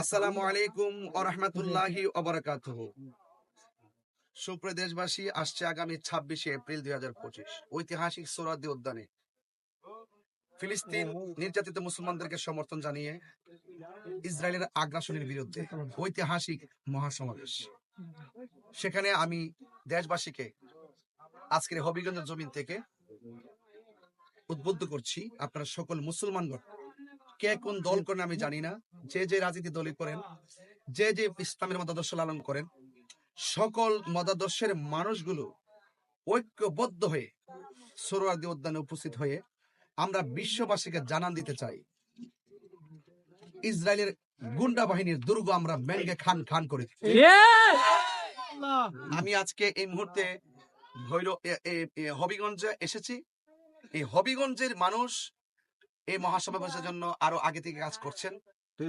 আসসালামু আলাইকুম ও রহমতুল্লাহি দেশবাসী, আসছে আগামী ছাব্বিশে এপ্রিল দুই হাজার পঁচিশ। ঐতিহাসিক সোরাদি উদ্যানে ফিলিস্তিন নির্যাতিত মুসলমানদেরকে সমর্থন জানিয়ে ইসরায়েলের আগ্রাসনের বিরুদ্ধে ঐতিহাসিক মহাসমাবেশ। সেখানে আমি দেশবাসীকে আজকের হবিগঞ্জের জমিন থেকে উদ্বুদ্ধ করছি। আপনারা সকল মুসলমানগণ কে কোন দল করেন আমি জানি না। যে যে রাজনীতি দলই করেন যে যে ইসলামের মতাদর্শ লালন করেন সকল মতাদর্শের মানুষগুলো ঐক্যবদ্ধ হয়ে সোহরাদি উদ্যানে উপস্থিত হয়ে আমরা বিশ্ববাসীকে জানান দিতে চাই। ইসরায়েলের গুন্ডা বাহিনীর দুর্গ আমরা ব্যাঙ্গে খান খান করে আমি আজকে এই মুহূর্তে হবিগঞ্জে এসেছি। এই হবিগঞ্জের মানুষ এই মহাসমাবেশের জন্য আরও আগে থেকে কাজ করছেন।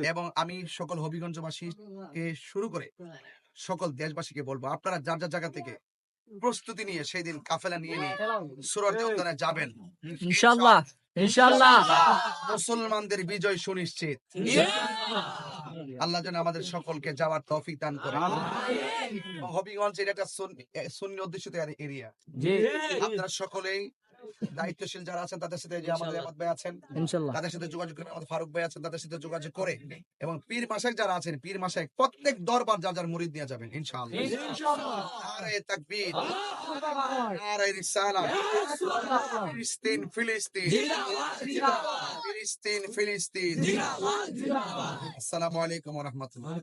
এবং আমি সকল হবিগঞ্জবাসীকে শুরু করে সকল দেশবাসীকে বলব আপনারা যার যার জায়গা থেকে প্রস্তুতি নিয়ে সেই দিন কাফেলা নিয়ে নিয়ে সুরত উদ্যানে যাবেন। ইনশাল্লাহ ইনশাল্লাহ মুসলমানদের বিজয় সুনিশ্চিত। আল্লাহ যেন আমাদের সকলকে যাওয়ার তৌফিক দান করে। হবিগঞ্জ এটা একটা সুন্নি- অধ্যুষিত এরিয়া। জি। আপনারা সকলেই দায়িত্বশীল যারা আছেন তাদের সাথে যে আমাদের আহমদ ভাই আছেন তাদের সাথে যোগাযোগ করে আমাদের ফারুক ভাই আছেন তাদের সাথে যোগাযোগ করে এবং পীর মাসাক যারা আছেন পীর মাসাক প্রত্যেক দরবার যার যার মুরিদ নিয়ে যাবেন ইনশাআল্লাহ। নারে তাকবীর। নারে রিসালাত। ফিলিস্তিন ফিলিস্তিন। ফিলিস্তিন ফিলিস্তিন। আসসালামু আলাইকুম ওয়া রাহমাতুল্লাহ।